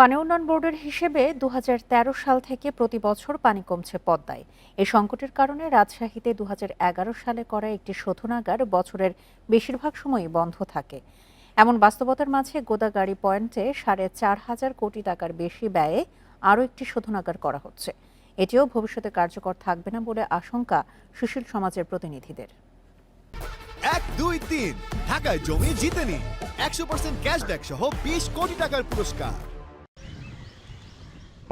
পানি উন্নয়ন বোর্ডের হিসেবে দুহাজার তেরো সাল থেকে প্রতি বছর পানি কমছে পদ্মায়। এই সংকটের কারণে রাজশাহীতে দুহাজার এগারো সালে করা একটি শোধনাগার বছরের বেশিরভাগ সময়ই বন্ধ থাকে। এমন বাস্তবতার মাঝে গোদাগাড়ি পয়েন্টে সাড়ে চার হাজার কোটি টাকার বেশি ব্যয়ে আরও একটি শোধনাগার করা হচ্ছে। এটিও ভবিষ্যতে কার্যকর থাকবে না বলে আশঙ্কা সুশীল সমাজের প্রতিনিধিদের। এক, দুই, তিন। ঢাকায় জমি জিতে নিন একশো পার্সেন্ট ক্যাশব্যাক সহ বিশ কোটি টাকার পুরস্কার।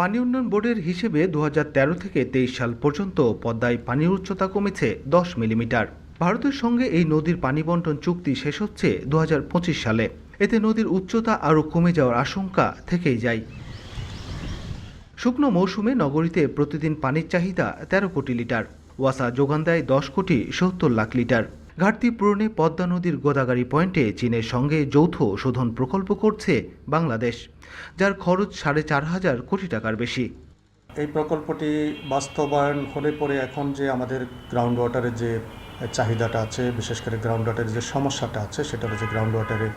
পানি উন্নয়ন বোর্ডের হিসেবে দু হাজার তেরো থেকে তেইশ সাল পর্যন্ত পদ্মায় পানির উচ্চতা কমেছে দশ মিলিমিটার। ভারতের সঙ্গে এই নদীর পানি বন্টন চুক্তি শেষ হচ্ছে দু হাজার পঁচিশ সালে। এতে নদীর উচ্চতা আরও কমে যাওয়ার আশঙ্কা থেকেই যায়। শুকনো মৌসুমে নগরীতে প্রতিদিন পানির চাহিদা তেরো কোটি লিটার। ওয়াসা যোগান দেয় দশ কোটি সত্তর লাখ লিটার। ঘাটতি পূরণে পদ্মা নদীর গোদাগাড়ি পয়েন্টে চীনের সঙ্গে যৌথ শোধন প্রকল্প করছে বাংলাদেশ, যার খরচ সাড়ে চার হাজার কোটি টাকার বেশি। এই প্রকল্পটি বাস্তবায়ন হলে পরে এখন যে আমাদের গ্রাউন্ড ওয়াটারের যে চাহিদাটা আছে, বিশেষ করে গ্রাউন্ড ওয়াটারের যে সমস্যাটা আছে সেটা হচ্ছে গ্রাউন্ড ওয়াটারে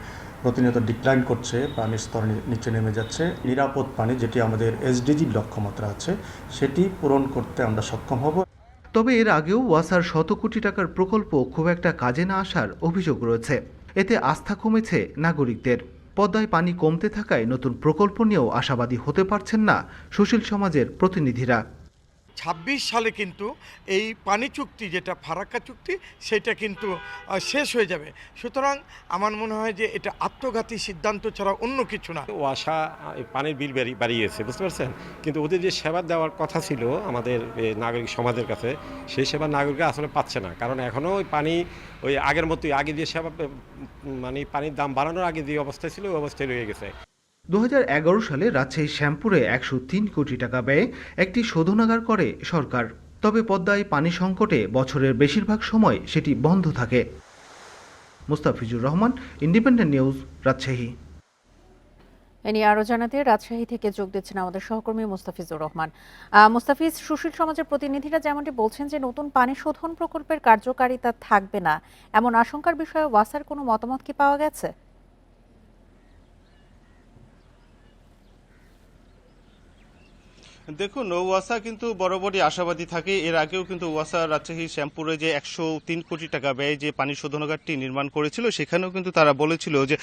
প্রতিনিয়ত ডিক্লাইন করছে পানির স্তর নিচে নেমে যাচ্ছে, নিরাপদ পানি যেটি আমাদের এসডিজির লক্ষ্যমাত্রা আছে, সেটি পূরণ করতে আমরা সক্ষম হব। তবে এর আগেও ওয়াসার শত কোটি টাকার প্রকল্প খুব একটা কাজে না আসার অভিযোগ রয়েছে। এতে আস্থা কমেছে নাগরিকদের। পদ্মায় পানি কমতে থাকায় নতুন প্রকল্প নিয়েও আশাবাদী হতে পারছেন না সুশীল সমাজের প্রতিনিধিরা। ছাব্বিশ সালে কিন্তু এই পানি চুক্তি, যেটা ফারাক্কা চুক্তি, সেটা কিন্তু শেষ হয়ে যাবে। সুতরাং আমার মনে হয় যে এটা আত্মঘাতী সিদ্ধান্ত ছাড়া অন্য কিছু না। ও আশা পানির বিল বাড়ি- বাড়িয়েছে, বুঝতে পারছেন? কিন্তু ওদের যে সেবা দেওয়ার কথা ছিল আমাদের নাগরিক সমাজের কাছে, সেই সেবা নাগরিকরা আসলে পাচ্ছে না। কারণ এখনও ওই পানি, ওই আগের মতোই, আগে যে সেবা মানে পানির দাম বাড়ানোর আগে যে অবস্থায় ছিল, ওই অবস্থায় রয়ে গেছে। দু হাজার এগারো সালে রাজশাহী শ্যামপুরে একশো তিন কোটি টাকা ব্যয়ে একটি শোধনাগার করে সরকার। তবে পদ্মায় পানি সংকটে বছরের বেশিরভাগ সময় সেটি বন্ধ থাকে। Mustafizur Rahman, independent news, Rajshahi. এ নিয়ে আরও জানাতে রাজশাহী থেকে যোগ দিচ্ছেন আমাদের সহকর্মী মুস্তাফিজুর রহমান। মুস্তাফিজ, সুশীল সমাজের প্রতিনিধিরা যেমনটি বলছেন যে নতুন পানি শোধন প্রকল্পের কার্যকারিতা থাকবে না, এমন আশঙ্কার বিষয়ে ওয়াসার কোনো মতামত কি পাওয়া গেছে? দেখুন, ওয়াসা কিন্তু বরাবরই আশাবাদী থাকে। এর আগেও কিন্তু ওয়াসা রাজশাহী, শ্যামপুরে যে একশো তিন কোটি টাকা ব্যয় যে পানি শোধনাগারটি নির্মাণ করেছিল, সেখানেও কিন্তু তারা বলেছিল যে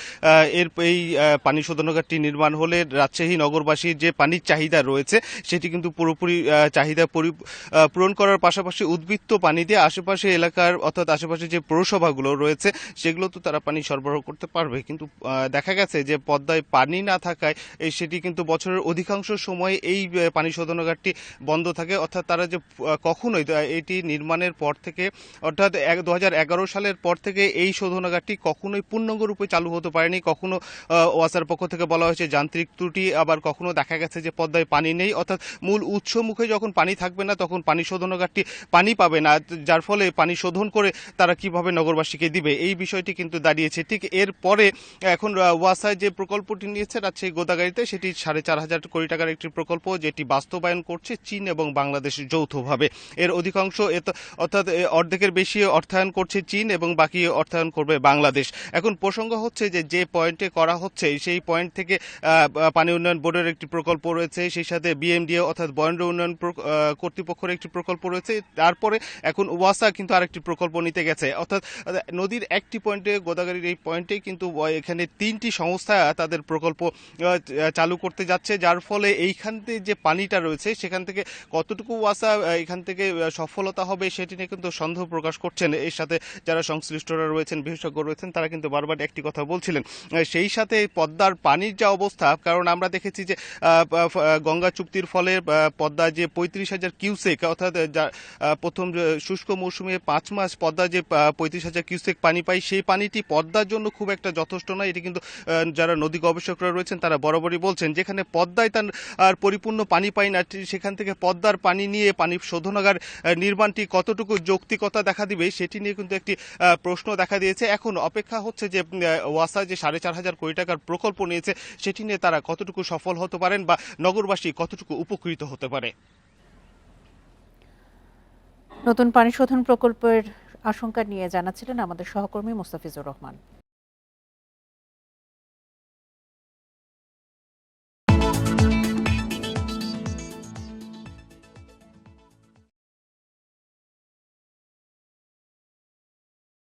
এর এই পানি শোধনাগারটি নির্মাণ হলে রাজশাহী নগরবাসীর যে পানির চাহিদা রয়েছে, সেটি কিন্তু পুরোপুরি চাহিদা পরি- পূরণ করার পাশাপাশি উদ্বৃত্ত পানি দিয়ে আশেপাশে এলাকার, অর্থাৎ আশেপাশে যে পৌরসভাগুলো রয়েছে, সেগুলো তো তারা পানি সরবরাহ করতে পারবে। কিন্তু দেখা গেছে যে পদ্মায় পানি না থাকায় সেটি কিন্তু বছরের অধিকাংশ সময় এই পানি শোধনাগারটি বন্ধ থাকে, অর্থাৎ তারা যে কখনোই এটি নির্মাণের পর থেকে, অর্থাৎ এক, দু সালের পর থেকে এই শোধনাগারটি কখনোই পূর্ণাঙ্গ রূপে চালু হতে পারেনি। কখনো ওয়াসার পক্ষ থেকে বলা হয়েছে যান্ত্রিক ত্রুটি, আবার কখনো দেখা গেছে যে পদ্মায় পানি নেই, অর্থাৎ মূল উৎস মুখে যখন পানি থাকবে না, তখন পানি শোধনাগারটি পানি পাবে না, যার ফলে পানি শোধন করে তারা কীভাবে নগরবাসীকে দিবে? এই বিষয়টি কিন্তু দাঁড়িয়েছে। ঠিক এরপরে এখন ওয়াসায় যে প্রকল্পটি নিয়েছে, রাজশাহী গোদাগাড়িতে, সেটি সাড়ে চার হাজার কোটি টাকার একটি প্রকল্প, যেটি বাস্তবায়ন করছে চীন এবং বাংলাদেশ যৌথভাবে। এর অধিকাংশ অর্থাৎ অর্ধেকের বেশি অর্থায়ন করছে চীন এবং বাকি অর্থায়ন করবে বাংলাদেশ। এখন প্রসঙ্গ হচ্ছে যে যে পয়েন্টে করা হচ্ছে, সেই পয়েন্ট থেকে পানি উন্নয়ন বোর্ডের একটি প্রকল্প রয়েছে, সেই সাথে বিএমডিএ অর্থাৎ বরেন্দ্র উন্নয়ন কর্তৃপক্ষের একটি প্রকল্প রয়েছে। তারপরে এখন ওয়াসা কিন্তু আরেকটি প্রকল্প নিতে গেছে। অর্থাৎ নদীর একটি পয়েন্টে গোদাগাড়ির এই পয়েন্টে কিন্তু এখানে তিনটি সংস্থা তাদের প্রকল্প চালু করতে যাচ্ছে, যার ফলে এইখান থেকে যে পানিটা রয়েছে, সেখান থেকে কতটুকু ওয়াসা এখান থেকে সফলতা হবে সেটি নিয়ে কিন্তু সন্দেহ প্রকাশ করছেন। এর সাথে যারা সংশ্লিষ্টরা রয়েছেন, বিশেষজ্ঞ রয়েছেন, তারা কিন্তু বারবার একটি কথা বলছিলেন। সেই সাথে পদ্মার পানির যা অবস্থা, কারণ আমরা দেখেছি যে গঙ্গা চুক্তির ফলে পদ্মা যে পঁয়ত্রিশ হাজার কিউসেক, অর্থাৎ প্রথম শুষ্ক মৌসুমে পাঁচ মাস পদ্মা যে পঁয়ত্রিশ হাজার কিউসেক পানি পাই, সেই পানিটি পদ্মার জন্য খুব একটা যথেষ্ট নয়। এটি কিন্তু যারা নদী গবেষকরা রয়েছেন, তারা বরাবরই বলছেন, যেখানে পদ্মায় তার পরিপূর্ণ পানি পাই না সেখান থেকে পদ্মার পানি নিয়ে পানি শোধনাগার নির্মাণটি কতটুকু যৌক্তিকতা দেখা দিবে সেটি নিয়ে কিন্তু একটি প্রশ্ন দেখা দিয়েছে। এখন অপেক্ষা হচ্ছে যে ওয়াসা যে সাড়ে চার হাজার কোটি টাকার প্রকল্প নিয়েছে, সেটি নিয়ে তারা কতটুকু সফল হতে পারেন বা নগরবাসী কতটুকু উপকৃত হতে পারে? নতুন পানি শোধন প্রকল্পের আশঙ্কা নিয়ে জানাচ্ছিলেন আমাদের সহকর্মী মুস্তাফিজুর রহমান।